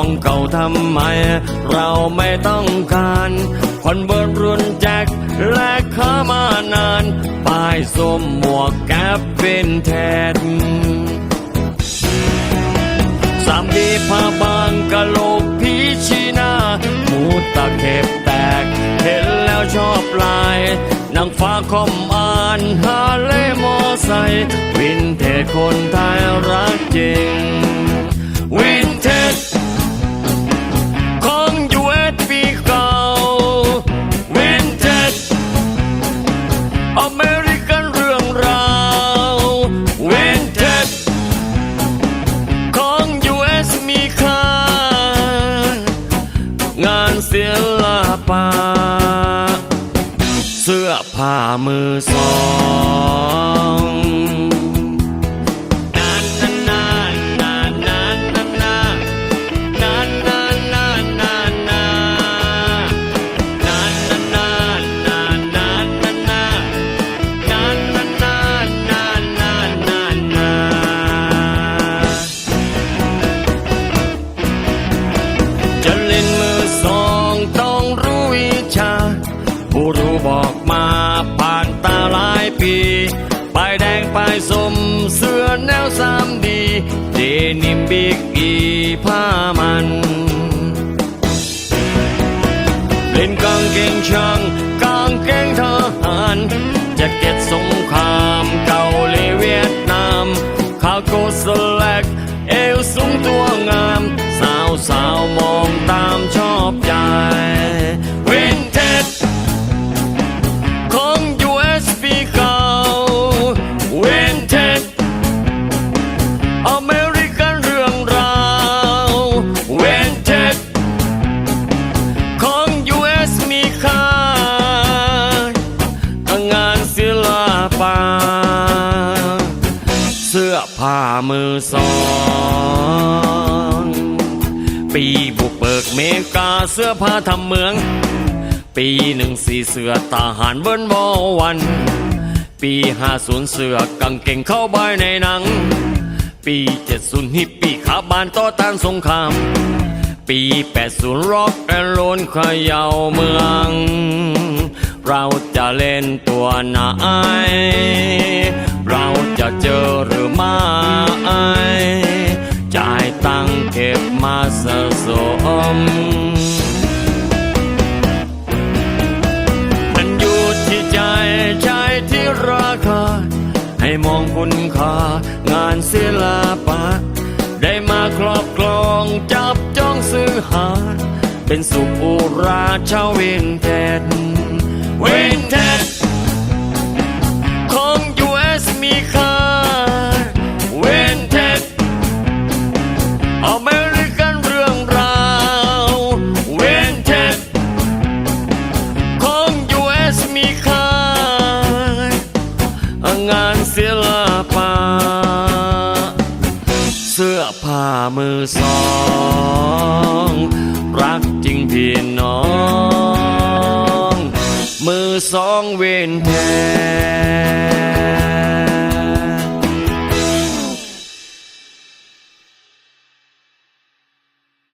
ของเก่าทำไม เราไม่ต้องการคนเบิร์รุ่นแจ็คและขามานานป้ายส้มหมวกแก๊ปเป็นแทนสามดีผ้าบางกะโหลกพีชีนาหมูตะเข็บแตก เห็นแล้วชอบลายนางฟ้าคอมอ่านฮาเลมอไซค์วินเทจคนไทยรักจริง วินเทจ งานศิลปะเสื้อผ้ามือสอง งป้ายสมเสื้อแนวสามดีเดนิมบิกอีผ้ามันเล่นกางเกงช่างกางเกงทหารแจ็คเก็ตสงครามเกาหลีเวียดนามคาโกสแลกเอวสูงตัวงาม สาวสาวมองตามชอบใจ มือสอง ปีบุกเบิกเมกาเสื้อผ้าทำเมือง ปีหนึ่งสี่เสือทหารเบิ้ลบอวัน ปีห้าศูนย์เสือกางเก่งเข้าใบในหนัง ปีเจ็ดศูนย์ฮิปปี้ขาบานต่อต้านสงคราม ปีแปดศูนย์ร็อกแอนโลนเขย่าเมือง เราจะเล่นตัวไหน เราจะเจอหรือไม่จ่ายตังเก็บมาสะสมมันอยู่ที่ใจใจที่ราคา ให้มองคุณค่างานศิลปะ ได้มาครอบครองจับจ้องซื้อหา เป็นสุขอุราชาววินเทจวินเทจ มือสอง รักจริงพี่น้อง มือสองเวนเท